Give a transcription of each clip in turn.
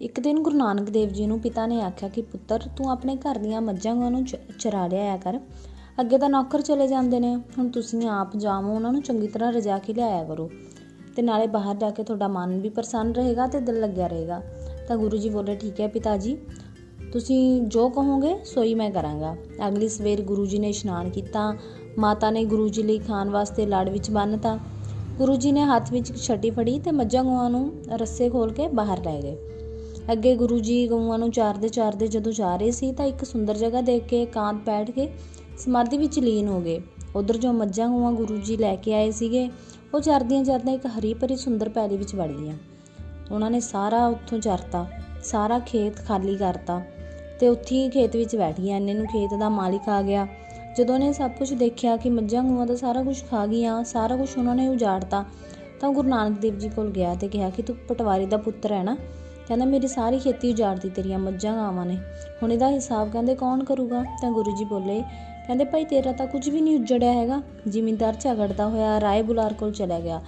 ਇੱਕ ਦਿਨ ਗੁਰੂ ਨਾਨਕ ਦੇਵ ਜੀ ਨੂੰ ਪਿਤਾ ਨੇ ਆਖਿਆ ਕਿ ਪੁੱਤਰ, ਤੂੰ ਆਪਣੇ ਘਰ ਦੀਆਂ ਮੱਝਾਂ ਗਾਂ ਨੂੰ ਚ- ਚਰਾ ਲਿਆਇਆ ਕਰ। ਅੱਗੇ ਤਾਂ ਨੌਕਰ ਚਲੇ ਜਾਂਦੇ ਨੇ। ਹੁਣ ਤੁਸੀਂ ਆਪ ਜਾਵੋ, ਉਹਨਾਂ ਨੂੰ ਚੰਗੀ ਤਰ੍ਹਾਂ ਰਜਾ ਕੇ ਲਿਆਇਆ ਕਰੋ। ਤੇ ਨਾਲੇ ਬਾਹਰ ਜਾ ਕੇ ਤੁਹਾਡਾ ਮਨ ਵੀ ਪ੍ਰਸੰਨ ਰਹੇਗਾ ਤੇ ਦਿਲ ਲੱਗਿਆ ਰਹੇਗਾ। ਤਾਂ ਗੁਰੂ ਜੀ ਬੋਲੇ, ਠੀਕ ਹੈ ਪਿਤਾ ਜੀ, ਤੁਸੀਂ ਜੋ ਕਹੋਗੇ, ਸੋਈ ਮੈਂ ਕਰਾਂਗਾ। ਅਗਲੀ ਸਵੇਰ ਗੁਰੂ ਜੀ ਨੇ ਇਸ਼ਨਾਨ ਕੀਤਾ। ਮਾਤਾ ਨੇ ਗੁਰੂ ਜੀ ਲਈ ਖਾਣ ਵਾਸਤੇ ਲਾੜ ਵਿੱਚ ਬੰਨਤਾ। ਗੁਰੂ ਜੀ ਨੇ ਹੱਥ ਵਿੱਚ ਇੱਕ ਛਟੀ ਫੜੀ ਤੇ ਮੱਝਾਂ ਗਊਆਂ ਨੂੰ ਰੱਸੇ ਖੋਲ ਕੇ ਬਾਹਰ ਲੈ ਗਏ। ਅੱਗੇ ਗੁਰੂ ਜੀ ਗਊਆਂ ਨੂੰ ਚਾਰਦੇ ਚਾਰਦੇ ਜਦੋਂ ਜਾ ਰਹੇ ਸੀ ਤਾਂ ਇੱਕ ਸੁੰਦਰ ਜਗ੍ਹਾ ਦੇਖ ਕੇ ਇਕਾਂਤ ਬੈਠ ਕੇ ਸਮਾਧੀ ਵਿੱਚ ਲੀਨ ਹੋ ਗਏ। ਉਧਰ ਜੋ ਮੱਝਾਂ ਗਊਆਂ ਗੁਰੂ ਜੀ ਲੈ ਕੇ ਆਏ ਸੀਗੇ, ਉਹ ਚਰਦੀਆਂ ਚਰਦੀਆਂ ਇੱਕ ਹਰੀ ਭਰੀ ਸੁੰਦਰ ਪੈਲੀ ਵਿੱਚ ਵੜ ਗਈਆਂ। ਉਹਨਾਂ ਨੇ ਸਾਰਾ ਉੱਥੋਂ ਚਰਤਾ, ਸਾਰਾ ਖੇਤ ਖਾਲੀ ਕਰਤਾ ਤੇ ਉੱਥੇ ਹੀ ਖੇਤ ਵਿੱਚ ਬੈਠ ਗਈਆਂ। ਇੰਨੇ ਨੂੰ ਖੇਤ ਦਾ ਮਾਲਿਕ ਆ ਗਿਆ। ਜਦੋਂ ਉਹਨੇ ਸਭ ਕੁਝ ਦੇਖਿਆ ਕਿ ਮੱਝਾਂ ਗਊਆਂ ਦਾ ਸਾਰਾ ਕੁਝ ਖਾ ਗਈਆਂ, ਸਾਰਾ ਕੁਝ ਉਹਨਾਂ ਨੇ ਉਜਾੜਤਾ, ਤਾਂ ਗੁਰੂ ਨਾਨਕ ਦੇਵ ਜੀ ਕੋਲ ਗਿਆ ਤੇ ਕਿਹਾ ਕਿ ਤੂੰ ਪਟਵਾਰੀ ਦਾ ਪੁੱਤਰ ਹੈ ਨਾ ਕਹਿੰਦਾ, ਮੇਰੀ ਸਾਰੀ ਖੇਤੀ ਉਜਾੜਤੀ ਤੇਰੀਆਂ ਮੱਝਾਂ ਗਾਵਾਂ ਨੇ। ਹੁਣ ਇਹਦਾ ਹਿਸਾਬ ਕਹਿੰਦੇ ਕੌਣ ਕਰੂਗਾ? ਤਾਂ ਗੁਰੂ ਜੀ ਬੋਲੇ, ਕਹਿੰਦੇ, ਭਾਈ ਤੇਰਾ ਤਾਂ ਕੁਝ ਵੀ ਨਹੀਂ ਉਜੜਿਆ ਹੈਗਾ। ਜ਼ਿਮੀਂਦਾਰ ਝਗੜਦਾ ਹੋਇਆ ਰਾਏ ਬੁਲਾਰ ਕੋਲ ਚਲਾ ਗਿਆ,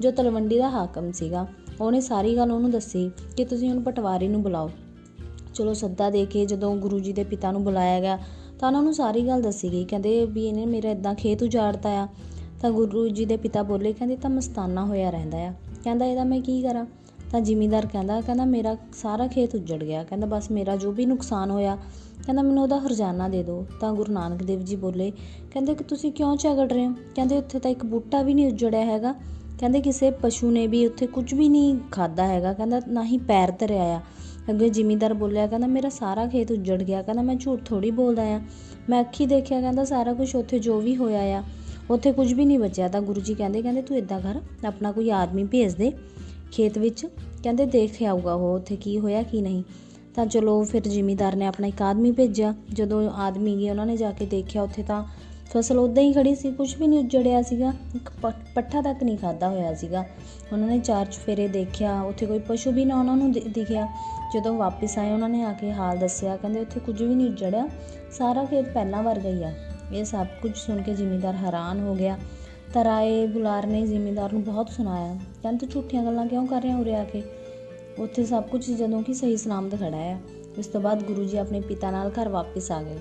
ਜੋ ਤਲਵੰਡੀ ਦਾ ਹਾਕਮ ਸੀਗਾ। ਉਹਨੇ ਸਾਰੀ ਗੱਲ ਉਹਨੂੰ ਦੱਸੀ ਕਿ ਤੁਸੀਂ ਹੁਣ ਪਟਵਾਰੀ ਨੂੰ ਬੁਲਾਓ। ਚਲੋ, ਸੱਦਾ ਦੇ ਕੇ ਜਦੋਂ ਗੁਰੂ ਜੀ ਦੇ ਪਿਤਾ ਨੂੰ ਬੁਲਾਇਆ ਗਿਆ, ਤਾਂ ਉਹਨਾਂ ਨੂੰ ਸਾਰੀ ਗੱਲ ਦੱਸੀ ਗਈ। ਕਹਿੰਦੇ, ਵੀ ਇਹਨੇ ਮੇਰਾ ਇਦਾਂ ਖੇਤ ਉਜਾੜਤਾ ਆ। ਤਾਂ ਗੁਰੂ ਜੀ ਦੇ ਪਿਤਾ ਬੋਲੇ, ਕਹਿੰਦੇ ਤਾਂ ਮਸਤਾਨਾ ਹੋਇਆ ਰਹਿੰਦਾ ਆ। ਕਹਿੰਦਾ, ਇਹਦਾ ਮੈਂ ਕੀ ਕਰਾਂ? ਤਾਂ ਜ਼ਿਮੀਂਦਾਰ ਕਹਿੰਦਾ ਕਹਿੰਦਾ ਮੇਰਾ ਸਾਰਾ ਖੇਤ ਉੱਜੜ ਗਿਆ। ਕਹਿੰਦਾ ਬਸ ਮੇਰਾ ਜੋ ਵੀ ਨੁਕਸਾਨ ਹੋਇਆ, ਕਹਿੰਦਾ ਮੈਨੂੰ ਉਹਦਾ ਹਰਜਾਨਾ ਦੇ ਦਿਓ। ਤਾਂ ਗੁਰੂ ਨਾਨਕ ਦੇਵ ਜੀ ਬੋਲੇ, ਕਹਿੰਦੇ ਕਿ ਤੁਸੀਂ ਕਿਉਂ ਝਗੜ ਰਹੇ ਹੋ? ਕਹਿੰਦੇ ਉੱਥੇ ਤਾਂ ਇੱਕ ਬੂਟਾ ਵੀ ਨਹੀਂ ਉੱਜੜਿਆ ਹੈਗਾ। ਕਹਿੰਦੇ ਕਿਸੇ ਪਸ਼ੂ ਨੇ ਵੀ ਉੱਥੇ ਕੁਝ ਵੀ ਨਹੀਂ ਖਾਦਾ ਹੈਗਾ। ਕਹਿੰਦਾ ਨਾ ਹੀ ਪੈਰ ਧਰਿਆ ਆ। ਅੱਗੇ ਜ਼ਿਮੀਂਦਾਰ ਬੋਲਿਆ, ਕਹਿੰਦਾ ਮੇਰਾ ਸਾਰਾ ਖੇਤ ਉੱਜੜ ਗਿਆ। ਕਹਿੰਦਾ ਮੈਂ ਝੂਠ ਥੋੜੀ ਬੋਲਦਾ ਆ। ਮੈਂ ਅੱਖੀ ਦੇਖਿਆ, ਕਹਿੰਦਾ ਸਾਰਾ ਕੁਝ ਉੱਥੇ ਜੋ ਵੀ ਹੋਇਆ ਆ, ਉੱਥੇ ਕੁਝ ਵੀ ਨਹੀਂ ਬਚਿਆ। ਤਾਂ ਗੁਰੂ ਜੀ ਕਹਿੰਦੇ ਕਹਿੰਦੇ ਤੂੰ ਇਦਾਂ ਕਰ, ਆਪਣਾ ਕੋਈ ਆਦਮੀ ਭੇਜ ਦੇ। ਖੇਤ ਵਿੱਚ। ਕਹਿੰਦੇ ਦੇਖ ਆਊਗਾ ਉਹ ਉੱਥੇ ਕੀ ਹੋਇਆ, ਕੀ ਨਹੀਂ। ਤਾਂ ਚਲੋ ਫਿਰ ਜ਼ਿਮੀਦਾਰ ਨੇ ਆਪਣਾ ਇੱਕ ਆਦਮੀ ਭੇਜਿਆ। ਜਦੋਂ ਆਦਮੀ ਗਏ, ਉਹਨਾਂ ਨੇ ਜਾ ਕੇ ਦੇਖਿਆ ਉੱਥੇ ਤਾਂ ਫਸਲ ਉਦਾਂ ਹੀ ਖੜੀ ਸੀ ਕੁਝ ਵੀ ਨਹੀਂ ਉੱਜੜਿਆ ਸੀਗਾ। ਇੱਕ ਪੱਠਾ ਤੱਕ ਨਹੀਂ ਖਾਦਾ ਹੋਇਆ ਸੀਗਾ। ਉਹਨਾਂ ਨੇ ਚਾਰ ਚੁਫੇਰੇ ਦੇਖਿਆ, ਉੱਥੇ ਕੋਈ ਪਸ਼ੂ ਵੀ ਨਾ ਉਹਨਾਂ ਨੂੰ ਦਿਖਿਆ। ਜਦੋਂ ਵਾਪਸ ਆਏ, ਉਹਨਾਂ ਨੇ ਆ ਕੇ ਹਾਲ ਦੱਸਿਆ, ਕਹਿੰਦੇ ਉੱਥੇ ਕੁਝ ਵੀ ਨਹੀਂ ਉੱਜੜਿਆ। ਸਾਰਾ ਖੇਤ ਪਹਿਲਾਂ ਵਰਗਾ ਹੀ ਆ। ਇਹ ਸਭ ਕੁਝ ਸੁਣ ਕੇ ਜ਼ਿਮੀਦਾਰ ਹੈਰਾਨ ਹੋ ਗਿਆ। ਤਰਾਏ ਬੁਲਾਰ ਨੇ ਜ਼ਿਮੀਂਦਾਰ ਨੂੰ ਬਹੁਤ ਸੁਣਾਇਆ। ਕਹਿੰਦੇ ਤੂੰ ਝੂਠੀਆਂ ਗੱਲਾਂ ਕਿਉਂ ਕਰ ਰਿਹਾ ਉਰੇ ਆ ਕੇ? ਉੱਥੇ ਸਭ ਕੁਝ ਜਦੋਂ ਕਿ ਸਹੀ ਸਲਾਮਤ ਖੜਾ ਆ। ਉਸ ਤੋਂ ਬਾਅਦ ਗੁਰੂ ਜੀ ਆਪਣੇ ਪਿਤਾ ਨਾਲ ਘਰ ਵਾਪਸ ਆ ਗਏ।